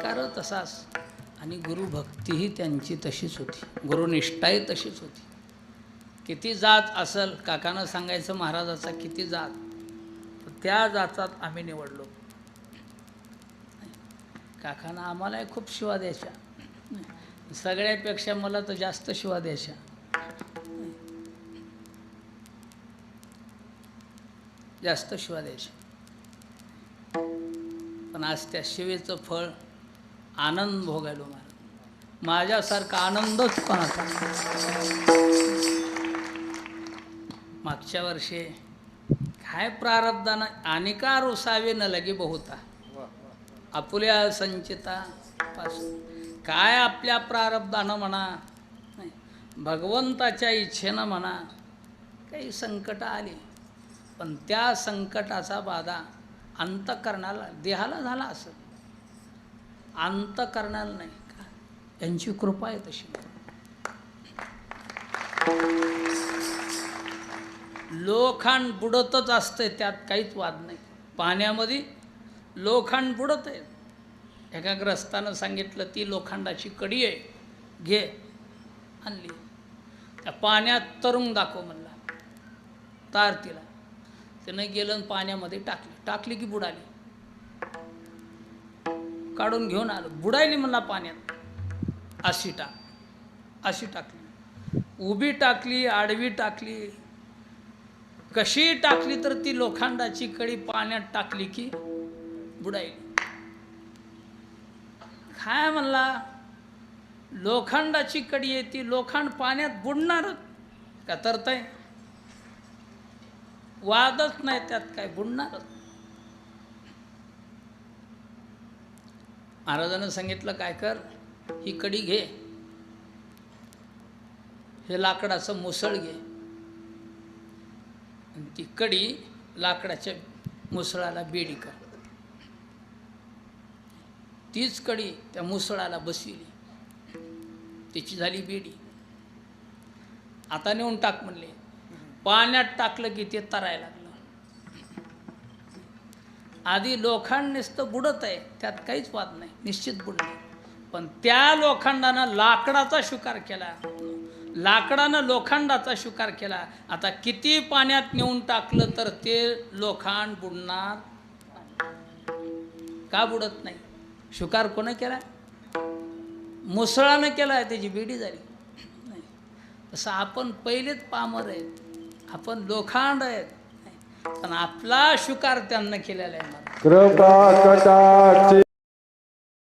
प्रतिकार तसाच. आणि गुरुभक्तीही त्यांची तशीच होती. गुरुनिष्ठाही तशीच होती. किती जात असल काकानं सांगायचं महाराजाचा किती जात. त्या जातात आम्ही निवडलो. काकांना आम्हालाही खूप शिवा द्यायच्या. सगळ्यापेक्षा मला तर जास्त शिवा द्यायच्या. जास्त शिवा द्यायच्या. पण आज त्या शिवेचं फळ आनंद भोगायलो मला माझ्यासारखा आनंदच कोणाचा मागच्या वर्षी काय प्रारब्धानं अनिका रुसावे न लगे बहुता आपुल्या संचिता पासून. काय आपल्या प्रारब्धानं म्हणा नाही भगवंताच्या इच्छेनं म्हणा काही संकट आली. पण त्या संकटाचा बाधा अंतकरणाला देहाला झाला असं. अंतकरणाला नाही का? यांची कृपा आहे तशी. लोखंड बुडतच असते त्यात काहीच वाद नाही. पाण्यामध्ये लोखंड बुडत आहे एका ग्रस्तानं सांगितलं ती लोखंडाची कडी आहे. घे. आणली. त्या पाण्यात तरुंग दाखव म्हणला. तार तिला. त्यानं गेलं आणि पाण्यामध्ये टाकली. टाकली की बुडाली. काढून घेऊन आलं. बुडायली म्हणला पाण्यात. अशी टाक. अशी टाकली. उभी टाकली आडवी टाकली. कशी टाकली तर ती लोखंडाची कडी पाण्यात टाकली की बुडायली. काय म्हणला लोखंडाची कडी आहे ती लोखंड पाण्यात बुडणारच. का तरतय? वादच नाही त्यात काय बुडणारच. महाराजानं सांगितलं काय कर? ही कडी घे. हे लाकडाचं मुसळ घे. ती कडी लाकडाच्या मुसळाला बेडी कर. तीच कडी त्या मुसळाला बसविली. तिची झाली बेडी. आता नेऊन टाक म्हणले. पाण्यात टाकलं की ते तरायला लागलं. आधी लोखंड नुसतं बुडत आहे त्यात काहीच वाद नाही निश्चित बुडणे पण त्या लोखंडानं लाकडाचा शिकार केला. लाकडानं लोखंडाचा शिकार केला. आता किती पाण्यात नेऊन टाकलं तर ते लोखंड बुडणार का बुडत नाही? शिकार कोणं केला? मुसळानं केला त्याची बेडी झाली. नाही. तसं आपण पहिलेच पामर आहेत. आपण लोखंड आहेत. पण आपला शुकार त्यांना केलेला आहे. कृपा कटाक्षी